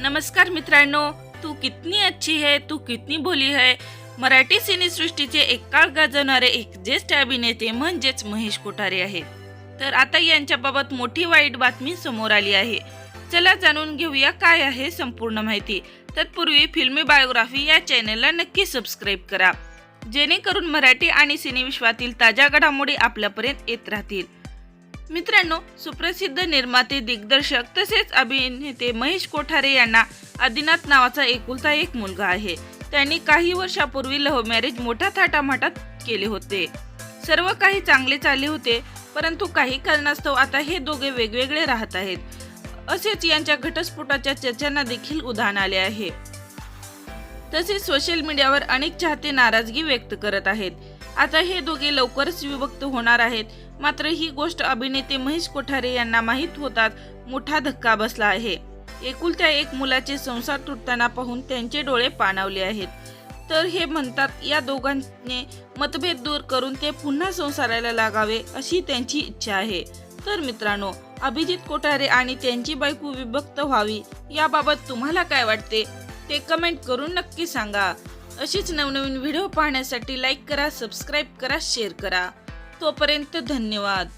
नमस्कार मित्रांनो तू कितनी अच्छी है तू कितनी भोली है. मराठी सिनेसृष्टीचे एक काळ गाजवणारे एक ज्येष्ठ अभिनेते म्हणजेच महेश कोठारे आहेत. तर आता यांच्याबाबत मोठी वाईट बातमी समोर आली आहे. चला जाणून घेऊया काय आहे संपूर्ण माहिती. तत्पूर्वी फिल्मी बायोग्राफी या चॅनलला नक्की सबस्क्राईब करा. जेणेकरून मराठी आणि सिनेविश्वातील ताज्या घडामोडी आपल्यापर्यंत येत राहतील. मित्रांनो सुप्रसिद्ध निर्माते दिग्दर्शक तसेच अभिनेते महेश कोठारे यांना आदिनाथ नावाचा एकुलता एक मुलगा आहे. त्यांनी काही वर्षापूर्वी लव्ह मॅरेज मोठ्या थाटामाटात केले होते. सर्व काही चांगले चालले होते परंतु काही कारणास्तव आता हे दोघे वेगवेगळे राहत आहेत. असेच यांच्या घटस्फोटाच्या चर्चांना देखील उधाण आले आहे. तसेच सोशल मीडियावर अनेक चाहते नाराजगी व्यक्त करत आहेत. आता हे दोघे लवकरच विभक्त होणार आहेत. मात्र ही गोष्ट अभिनेते महेश कोठारे यांना माहीत होतात मोठा धक्का बसला आहे. एकुलत्या एक मुलाचे संसार तुटताना पाहून त्यांचे डोळे पाणावले आहेत. तर हे म्हणतात या दोघांनी मतभेद दूर करून ते पुन्हा संसाराला लागावे अशी त्यांची इच्छा आहे. तर मित्रांनो अभिजित कोठारे आणि त्यांची बायको विभक्त व्हावी याबाबत तुम्हाला काय वाटते? ते कमेंट करून नक्की सांगा. अशीच नवनवीन व्हिडिओ पाहण्यासाठी लाईक करा सबस्क्राईब करा शेअर करा. तोपर्यंत धन्यवाद.